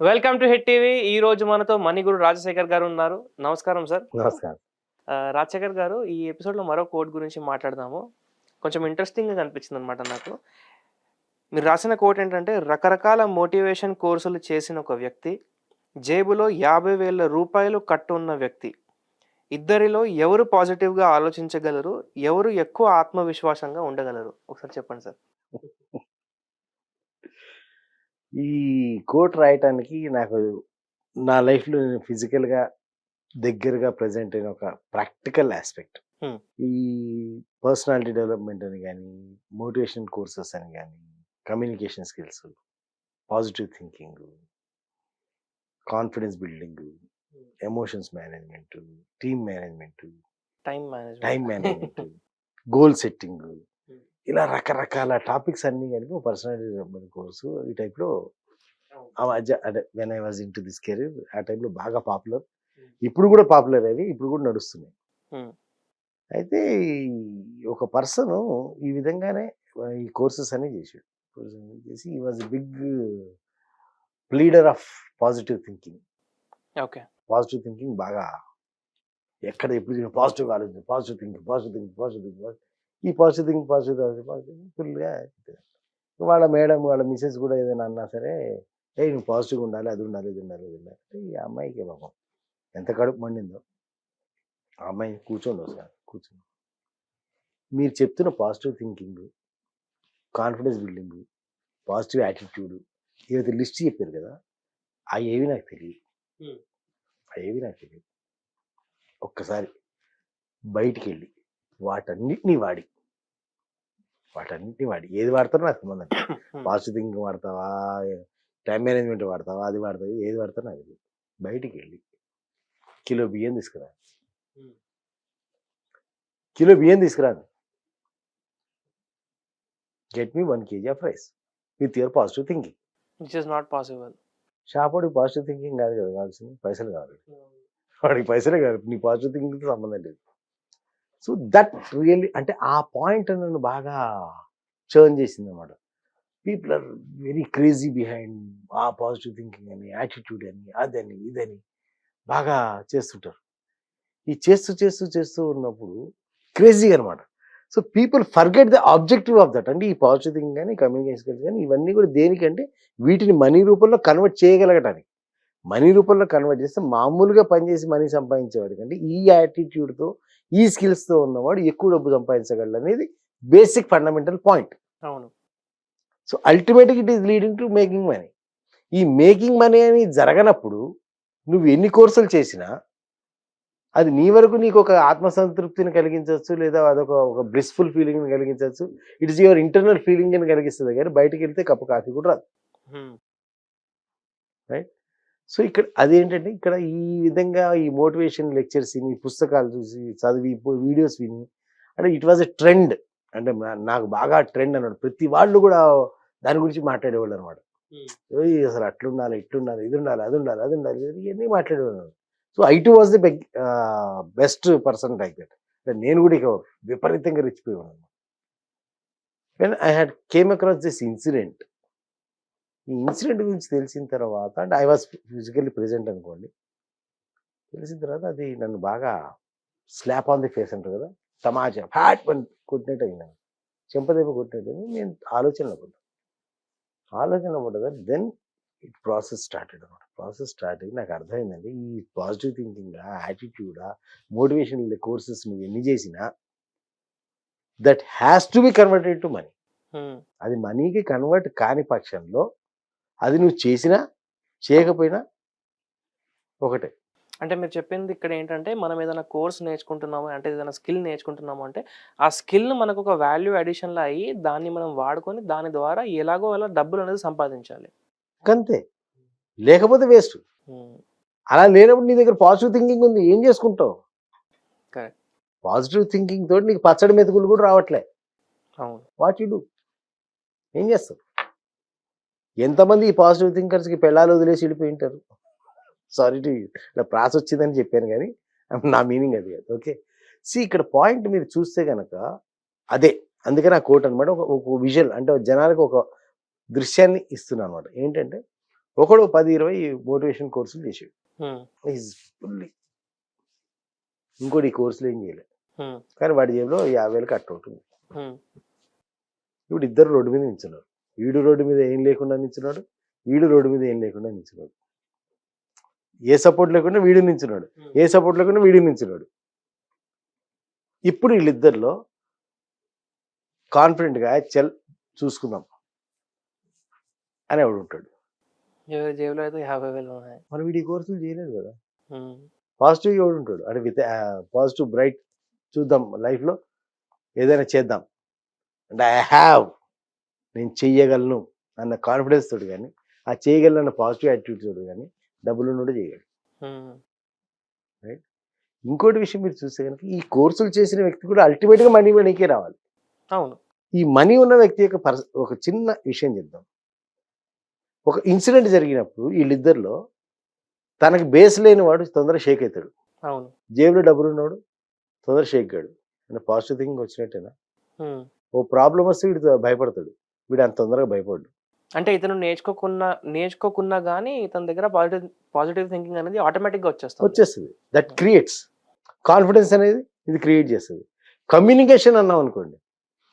Welcome to hit TV. ఈ రోజు మనతో మణిగురు రాజశేఖర్ గారు ఉన్నారు. నమస్కారం సార్. నమస్కారం. రాజశేఖర్ గారు ఈ ఎపిసోడ్లో మరో కోట్ గురించి మాట్లాడదాము. కొంచెం ఇంట్రెస్టింగ్గా కనిపించింది అనమాట నాకు. మీరు రాసిన కోట్ ఏంటంటే రకరకాల మోటివేషన్ కోర్సులు చేసిన ఒక వ్యక్తి జేబులో యాభై వేల రూపాయలు కట్టు ఉన్న వ్యక్తి. ఇద్దరిలో ఎవరు పాజిటివ్గా ఆలోచించగలరు? ఎవరు ఎక్కువ ఆత్మవిశ్వాసంగా ఉండగలరు? ఒకసారి చెప్పండి సార్. ఈ కోట్ రాయటానికి నాకు నా లైఫ్లో నేను ఫిజికల్గా దగ్గరగా ప్రజెంట్ అయిన ఒక ప్రాక్టికల్ ఆస్పెక్ట్. ఈ పర్సనాలిటీ డెవలప్మెంట్ అని కానీ మోటివేషన్ కోర్సెస్ అని కానీ communication skills positive thinking confidence building emotions management team management time management time management goal setting ఇలా రకరకాల టాపిక్స్ అన్ని కలిపి పర్సనాలిటీ డెవలప్మెంట్ కోర్సు ఈ టైప్లో అంటే when I was into this career ఆ టైంలో బాగా పాపులర్. ఇప్పుడు కూడా పాపులర్ అవి ఇప్పుడు కూడా నడుస్తున్నాయి. అయితే ఒక పర్సన్ ఈ విధంగానే ఈ కోర్సెస్ అన్ని చేసాడు Courses అన్ని చేసి ఈ was big pleader of positive thinking. Okay. Positive thinking బాగా ఎక్కడ ఎప్పుడు పాజిటివ్ ఆలోచన positive thinking positive thinking positive thinking ఈ పాజిటివ్ థింకింగ్ పాజిటివ్ పాజిటివ్ ఫుల్గా వాళ్ళ మేడం వాళ్ళ మిసెస్ కూడా ఏదైనా అన్నా సరే ఏ నువ్వు పాజిటివ్గా ఉండాలి అది ఉండాలి ఇది ఉండాలి ఇది ఉండాలి. అంటే ఈ అమ్మాయికి పాపం. ఎంత కడుపు మండిందో. ఆ అమ్మాయి కూర్చోండి ఒకసారి కూర్చోండి మీరు చెప్తున్న positive thinking confidence building positive attitude ఏవైతే లిస్ట్ చెప్పారు కదా అవి ఏవి నాకు తెలియదు. అవి ఏవి నాకు తెలియదు ఒక్కసారి బయటికి వెళ్ళి వాటన్నిటిని వాడి వాటన్నిటిని వాడి ఏది వాడతారో నాకు సంబంధం. పాజిటివ్ థింకింగ్ వాడతావా టైం మేనేజ్మెంట్ వాడతావా అది వాడతావు ఏది వాడతావు నాకు బయటికి వెళ్ళి కిలో బియ్యం తీసుకురా. కిలో బియ్యం తీసుకురాదు get me one KG of rice with your positive thinking which is not possible షాపోడికి positive thinking కాదు కదా కావాల్సింది పైసలు కావాలి. వాడికి పైసలే కాదు నీ పాజిటివ్ థింకింగ్తో సంబంధం లేదు. సో దట్ రియల్లీ అంటే ఆ పాయింట్ నన్ను బాగా చర్న్ చేసింది అనమాట people are very crazy behind ఆ పాజిటివ్ థింకింగ్ అని యాటిట్యూడ్ అని అదని ఇదని బాగా చేస్తుంటారు. ఈ చేస్తూ చేస్తూ చేస్తూ ఉన్నప్పుడు క్రేజీ అనమాట so people forget the objective of that. అంటే ఈ పాజిటివ్ థింకింగ్ కానీ కమ్యూనికేషన్ కానీ ఇవన్నీ కూడా దేనికంటే వీటిని మనీ రూపంలో కన్వర్ట్ చేయగలగటానికి. మనీ రూపంలో కన్వర్ట్ చేస్తే మామూలుగా పనిచేసి మనీ సంపాదించేవాడి కంటే ఈ యాటిట్యూడ్తో ఈ స్కిల్స్తో ఉన్నవాడు ఎక్కువ డబ్బు సంపాదించగలడు అనేది బేసిక్ ఫండమెంటల్ పాయింట్ అవును. సో అల్టిమేట్గా it is leading to making money ఈ మేకింగ్ మనీ అని జరగనప్పుడు నువ్వు ఎన్ని కోర్సులు చేసినా అది నీ వరకు నీకు ఒక ఆత్మసంతృప్తిని కలిగించవచ్చు లేదా అదొక ఒక బ్లిస్ఫుల్ ఫీలింగ్ని కలిగించవచ్చు. It is your internal feeling అని కలిగిస్తుంది కానీ బయటికి వెళ్తే కప్పు కాఫీ కూడా రాదు. Hmm. సో ఇక్కడ అదేంటంటే ఇక్కడ ఈ విధంగా ఈ మోటివేషన్ లెక్చర్స్ విని పుస్తకాలు చూసి చదివి వీడియోస్ విని అంటే ఇట్ వాజ్ ఎ ట్రెండ్. అంటే నాకు బాగా ట్రెండ్ అన్నాడు ప్రతి వాళ్ళు కూడా దాని గురించి మాట్లాడేవాళ్ళు అనమాట. అసలు అట్లుండాలి ఇట్లుండాలి ఇది ఉండాలి అది ఉండాలి అది ఉండాలి ఇవన్నీ మాట్లాడేవాళ్ళు so I too was the beg best person like that. నేను కూడా ఇక విపరీతంగా రెచ్చిపోయాను when I had came across this incident. ఈ ఇన్సిడెంట్ గురించి తెలిసిన తర్వాత అంటే ఐ వాజ్ ఫిజికల్లీ ప్రెజెంట్ అనుకోండి తెలిసిన తర్వాత అది నన్ను బాగా స్లాప్ ఆన్ ది ఫేస్ అంటారు కదా తమాచా ఫ్యాట్ పని కొట్టినట్టు అయింది. చెంపదెబ్బ కొట్టినట్టు అయింది. నేను ఆలోచనలో పడ్డా ఆలోచనలో పడ్డా దెన్ ఇట్ ప్రాసెస్ స్టార్టెడ్ అనమాట ప్రాసెస్ స్టార్ట్ అయ్యి నాకు అర్థమైందండి ఈ పాజిటివ్ థింకింగ్ యాటిట్యూడా మోటివేషన్ కోర్సెస్ నువ్వు ఎన్ని చేసినా that has to be converted to money. అది మనీకి కన్వర్ట్ కాని పక్షంలో అది నువ్వు చేసినా చేయకపోయినా ఒకటే. అంటే మీరు చెప్పింది ఇక్కడ ఏంటంటే మనం ఏదైనా కోర్స్ నేర్చుకుంటున్నాము అంటే ఏదైనా స్కిల్ నేర్చుకుంటున్నాము అంటే ఆ స్కిల్ మనకు ఒక వాల్యూ అడిషన్లో అయ్యి దాన్ని మనం వాడుకొని దాని ద్వారా ఎలాగో అలా డబ్బులు అనేది సంపాదించాలి. అంతే. లేకపోతే వేస్ట్. అలా లేనప్పుడు నీ దగ్గర పాజిటివ్ థింకింగ్ ఉంది ఏం చేసుకుంటావు. పాజిటివ్ థింకింగ్ తోటి నీకు పచ్చడి మెతుకులు కూడా రావట్లే. అవును. What you do? ఏం చేస్తావు? ఎంతమంది ఈ పాజిటివ్ థింకర్స్కి పెళ్ళాలు వదిలేసి వెళ్ళిపోయి ఉంటారు సారీ టు ఇలా ప్రాస వచ్చిందని చెప్పాను కానీ నా మీనింగ్ అది కాదు. ఓకే సి ఇక్కడ పాయింట్ మీరు చూస్తే కనుక అదే. అందుకని ఆ కోట్ అనమాట ఒక విజువల్ అంటే జనాలకు ఒక దృశ్యాన్ని ఇస్తున్నాను అనమాట ఏంటంటే ఒకడు పది ఇరవై మోటివేషన్ కోర్సులు చేసాడు. ఫుల్లీ ఇంకోటి ఈ కోర్సులు ఏం చేయలేదు కానీ వాడి జేబులో యాభై వేలు కట్ అవుతుంది. ఉమ్, ఇప్పుడు ఇద్దరు రోడ్డు మీద నిల్చున్నారు. వీడు రోడ్డు మీద ఏం లేకుండా నిల్చున్నాడు వీడు రోడ్డు మీద ఏం లేకుండా నిల్చున్నాడు ఏ సపోర్ట్ లేకుండా వీడు నిల్చున్నాడు ఏ సపోర్ట్ లేకుండా వీడు నిల్చున్నాడు ఇప్పుడు వీళ్ళిద్దరిలో కాన్ఫిడెంట్గా చెల్ చూసుకుందాం అని ఎవడు ఉంటాడు? జేబులో అయితే యాభై వేలు ఉన్నాయి. మనం వీడి కోర్సులు చేయలేదు కదా. పాజిటివ్ ఎవడు ఉంటాడు? అంటే విత్ పాజిటివ్ బ్రైట్ చూద్దాం లైఫ్లో ఏదైనా చేద్దాం. అంటే ఐ హ్యావ్ నేను చెయ్యగలను అన్న కాన్ఫిడెన్స్ తోటి కానీ ఆ చేయగలను అన్న పాజిటివ్ యాటిట్యూడ్ తోటి కానీ డబ్బులు ఉన్నోడు చేయగలడు ఉమ్, ఇంకోటి విషయం మీరు చూస్తే కనుక ఈ కోర్సులు చేసిన వ్యక్తి కూడా అల్టిమేట్గా మనీ మనీకే రావాలి. అవును. ఈ మనీ ఉన్న వ్యక్తి యొక్క పర్స ఒక చిన్న విషయం చెప్దాం. ఒక ఇన్సిడెంట్ జరిగినప్పుడు వీళ్ళిద్దరిలో తనకి బేస్ లేని వాడు తొందరగా షేక్ అవుతాడు. అవును. జేబులో డబ్బులు ఉన్నాడు తొందరగా షేక్ కాడు అంటే పాజిటివ్ థింకింగ్ వచ్చినట్టేనా. ఓ ప్రాబ్లం వస్తే వీడు భయపడతాడు. వీడు అంత తొందరగా భయపడ్డు. అంటే ఇతను నేర్చుకోకున్నా నేర్చుకోకున్నా కానీ ఇతని దగ్గర పాజిటివ్ పాజిటివ్ థింకింగ్ అనేది ఆటోమేటిక్గా వచ్చేస్తుంది. వచ్చేస్తుంది దట్ క్రియేట్స్ కాన్ఫిడెన్స్ అనేది ఇది క్రియేట్ చేస్తుంది. కమ్యూనికేషన్ అన్నాం అనుకోండి.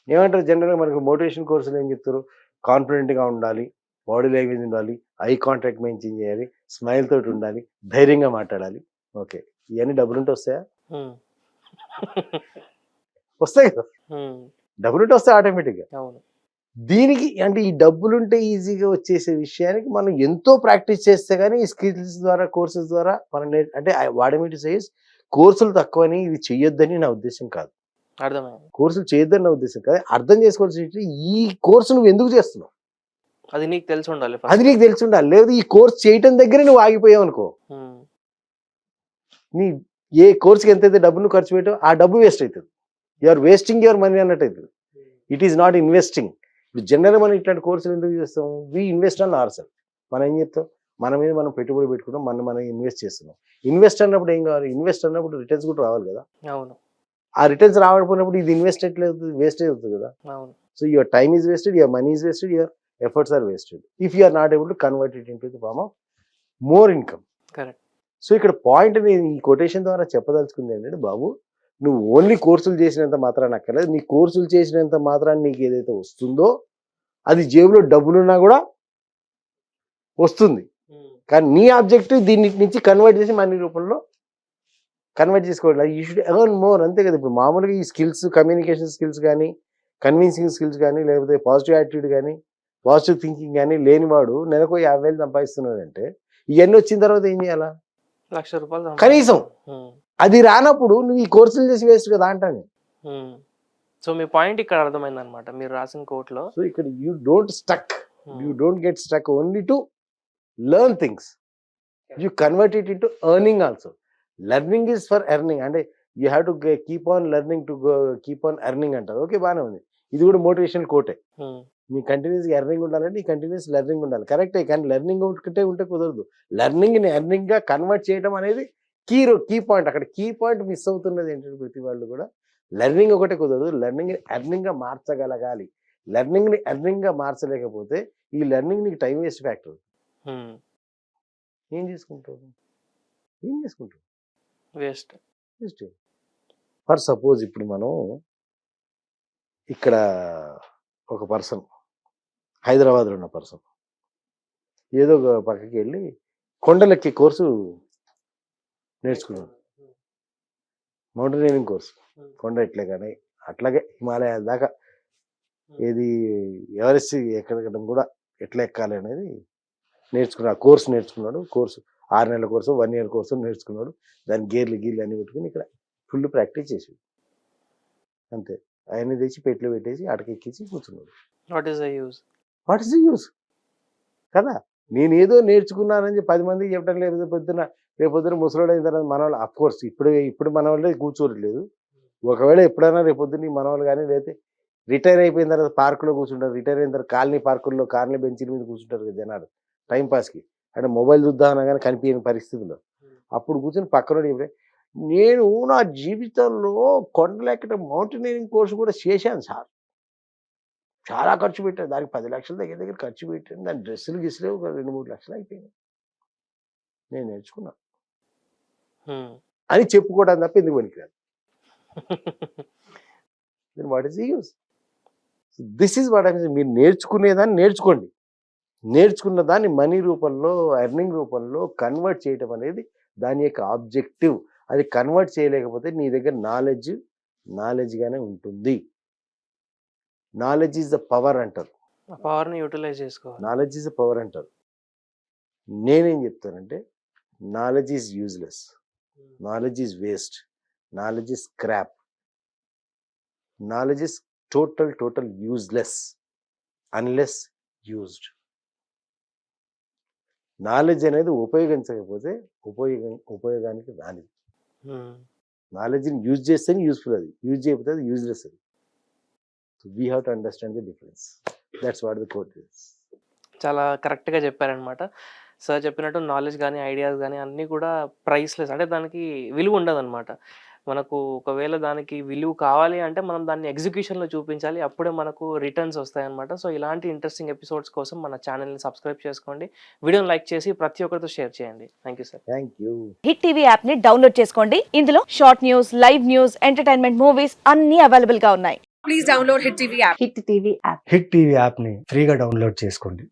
ఏమంటారు జనరల్గా మనకు మోటివేషన్ కోర్సులు ఏం చెప్తారు? కాన్ఫిడెంట్గా ఉండాలి బాడీ లాంగ్వేజ్ ఉండాలి ఐ కాంటాక్ట్ మెయింటైన్ చేయాలి స్మైల్ తోటి ఉండాలి ధైర్యంగా మాట్లాడాలి. ఓకే ఇవన్నీ డబ్బులుంటే వస్తాయా? ఉమ్. వస్తాయి కదా. డబ్బులుంటే వస్తాయి ఆటోమేటిక్గా అవును. దీనికి అంటే ఈ డబ్బులుంటే ఈజీగా వచ్చేసే విషయానికి మనం ఎంతో ప్రాక్టీస్ చేస్తే కానీ ఈ స్కిల్స్ ద్వారా కోర్సెస్ ద్వారా మనం అంటే వాడమేటి సైజ్ కోర్సులు తక్కువని ఇది చెయ్యొద్దని నా ఉద్దేశం కాదు. అర్థమైంది. కోర్సులు చేయొద్దని నా ఉద్దేశం కాదు. అర్థం చేసుకోవాల్సి ఈ కోర్సు నువ్వు ఎందుకు చేస్తున్నావు? అది నీకు తెలిసి ఉండాలి. అది నీకు తెలిసి ఉండాలి. లేదు ఈ కోర్స్ చేయటం దగ్గరే నువ్వు ఆగిపోయావు అనుకో. నీ ఏ కోర్సుకి ఎంతైతే డబ్బు నువ్వు ఖర్చు పెట్టావు ఆ డబ్బు వేస్ట్ అవుతుంది you are wasting your money అన్నట్టు అవుతుంది ఇట్ ఈస్ నాట్ ఇన్వెస్టింగ్. ఇప్పుడు జనరల్ మనం ఇట్లాంటి కోర్సులు ఎందుకు చేస్తాం? We invest on ourself మనం ఏం చెప్తాం మన మీద మనం పెట్టుబడి పెట్టుకుంటాం మనం మనం ఇన్వెస్ట్ చేస్తున్నాం. ఇన్వెస్ట్ అన్నప్పుడు ఏం కావాలి? ఇన్వెస్ట్ అన్నప్పుడు రిటర్న్స్ కూడా రావాలి కదా? అవును. ఆ రిటర్న్స్ రావకపోయినప్పుడు ఇది ఇన్వెస్ట్ ఎట్లేదు వేస్టేజ్ అవుతుంది కదా? అవును. So your time is wasted your money is wasted your efforts are wasted if you are not able to convert it into the form of more income correct so ఇక్కడ point నేను ఈ quotation ద్వారా చెప్పదలుచుకుంది ఏంటంటే బాబు నువ్వు only కోర్సులు చేసినంత మాత్రాన్ని అక్కర్లేదు నీ కోర్సులు చేసినంత మాత్రాన్ని నీకు ఏదైతే వస్తుందో అది జేబులో డబ్బులున్నా కూడా వస్తుంది. కానీ నీ ఆబ్జెక్టివ్ దీని నుంచి కన్వర్ట్ చేసి మనీ రూపంలో కన్వర్ట్ చేసుకోవాలి యూ షుడ్ ఎర్న్ మోర్ అంతే కదా. ఇప్పుడు మామూలుగా ఈ స్కిల్స్ కమ్యూనికేషన్ స్కిల్స్ కానీ కన్విన్సింగ్ స్కిల్స్ కానీ లేకపోతే పాజిటివ్ యాటిట్యూడ్ కానీ పాజిటివ్ థింకింగ్ కానీ లేనివాడు నెలకు యాభై వేలు సంపాదిస్తున్నాడంటే ఇవన్నీ వచ్చిన తర్వాత ఏం చేయాలా? లక్ష రూపాయలు. కనీసం. అది రానప్పుడు నువ్వు ఈ కోర్సులు చేసి వేస్ట్ కదా అంటాను. సో మీ పాయింట్ ఇక్కడ అర్థమైంది అనమాట మీరు రాసిన కోట్లో. సో ఇక్కడ you don't stuck you don't get stuck only to learn things you convert it into earning also learning is for earning అంటే you have to keep on learning to keep on earning అంటారు. Okay బాగానే ఉంది. ఇది కూడా motivational కోటే నీ continuous earning ఉండాలంటే నీ కంటిన్యూస్ లెర్నింగ్ ఉండాలి. కరెక్టే కానీ లెర్నింగ్ ఒకటే ఉంటే కుదరదు. లెర్నింగ్ని ఎర్నింగ్గా కన్వర్ట్ చేయడం అనేది కీ కీ పాయింట్ అక్కడ కీ పాయింట్ మిస్ అవుతున్నది ఏంటంటే ప్రతి వాళ్ళు కూడా లెర్నింగ్ ఒకటే కుదరదు. లెర్నింగ్ని ఎర్నింగ్గా మార్చగలగాలి. లెర్నింగ్ని ఎర్నింగ్గా మార్చలేకపోతే ఈ లెర్నింగ్ నీకు టైం వేస్ట్ ఫ్యాక్టర్. ఏం చేసుకుంటావు? ఏం చేసుకుంటావు? వేస్ట్. వేస్ట్. ఫర్ సపోజ్ ఇప్పుడు మనం ఇక్కడ ఒక పర్సన్ హైదరాబాద్లో ఉన్న పర్సన్ ఏదో ఒక పక్కకి వెళ్ళి కొండలెక్కే కోర్సు నేర్చుకున్నాడు మౌంటైనరింగ్ కోర్సు. కొండ ఎట్లే కానీ అట్లాగే హిమాలయాల దాకా ఏది ఎవరెస్ట్ ఎక్కడం కూడా ఎట్లా ఎక్కాలి అనేది నేర్చుకున్నాడు కోర్సు నేర్చుకున్నాడు. కోర్సు ఆరు నెలల కోర్సు వన్ ఇయర్ కోర్సు నేర్చుకున్నాడు. దాని గేర్లు గీర్లు అన్ని పెట్టుకుని ఇక్కడ ఫుల్ ప్రాక్టీస్ చేసి అంతే. ఆయన తెచ్చి పెట్లు పెట్టేసి అటకెక్కించి కూర్చున్నాడు. What is the use what is the use కదా? నేను ఏదో నేర్చుకున్నానని పది మందికి చెప్పడం లేదు పొద్దున. రేపు పొద్దున ముసలోడు అయిన తర్వాత మన వాళ్ళు అఫ్ కోర్స్ ఇప్పుడు ఇప్పుడు మన వాళ్ళే కూర్చోట్లేదు ఒకవేళ ఎప్పుడైనా రేపు పొద్దున్న మన వాళ్ళు కానీ లేకపోతే రిటైర్ అయిపోయిన తర్వాత పార్కులో కూర్చుంటారు. రిటైర్ అయిన తర్వాత కాలనీ పార్కుల్లో కాలనీ బెంచీల మీద కూర్చుంటారు కదా జనాలు టైం పాస్కి. అంటే మొబైల్ చూద్దామన్నా కానీ కనిపించని పరిస్థితుల్లో. అప్పుడు కూర్చొని పక్కన చెప్పే నేను నా జీవితంలో కొండలెక్కడం మౌంటైనరింగ్ కోర్సు కూడా చేశాను సార్. చాలా ఖర్చు పెట్టాను దానికి పది లక్షల దగ్గర దగ్గర ఖర్చు పెట్టాను దాని డ్రెస్సులు గిస్సులు ఒక రెండు మూడు లక్షలు అయిపోయినాయి. నేను నేర్చుకున్నా. హ్మ్. అని చెప్పుకోవడం తప్ప ఎందుకు పనికిరాదు? Then what is use this is what మీరు నేర్చుకునేదాన్ని నేర్చుకోండి. నేర్చుకున్న దాన్ని మనీ రూపంలో ఎర్నింగ్ రూపంలో కన్వర్ట్ చేయటం అనేది దాని యొక్క ఆబ్జెక్టివ్ అది కన్వర్ట్ చేయలేకపోతే నీ దగ్గర నాలెడ్జ్ నాలెడ్జ్గానే ఉంటుంది. నాలెడ్జ్ ఈజ్ ద పవర్ అంటారు. పవర్ని యూటిలైజ్ చేసుకోవాలి. నాలెడ్జ్ ఈజ్ ద పవర్ అంటారు. నేనేం చెప్తానంటే knowledge is useless knowledge is waste knowledge is scrap knowledge is total total useless unless used knowledge అనేది ఉపయోగించకపోతే ఉపయోగం ఉపయోగానికి రానిది. నాలెడ్జ్ని యూజ్ చేస్తేనే యూస్ఫుల్ అది. యూజ్ చేయకపోతే అది యూజ్లెస్ అది. We have to understand the difference that's what the quote is చాలా కరెక్ట్‌గా చెప్పారనమాట. సార్ చెప్పినట్టు నాలెడ్జ్ గాని, ఐడియాస్ గాని అన్నీ కూడా ప్రైస్‌లెస్. అంటే దానికి విలువ ఉండదనమాట. మనకు ఒకవేళ దానికి విలువ కావాలి అంటే మనం దాన్ని ఎగ్జిక్యూషన్‌లో చూపించాలి. అప్పుడే మనకు రిటర్న్స్ వస్తాయన్నమాట. సో ఇలాంటి ఇంట్రెస్టింగ్ ఎపిసోడ్స్ కోసం మన ఛానెల్‌ని సబ్స్క్రైబ్ చేసుకోండి. వీడియోని లైక్ చేసి ప్రతి ఒక్కరితో షేర్ చేయండి. Thank you sir. Thank you Hit TV యాప్ని డౌన్లోడ్ చేసుకోండి ఇందులో short news live news entertainment movies అన్ని అవైలబుల్గా ఉన్నాయి please download Hit TV app. Hit TV app Hit TV యాప్ని ఫ్రీగా డౌన్లోడ్ చేసుకోండి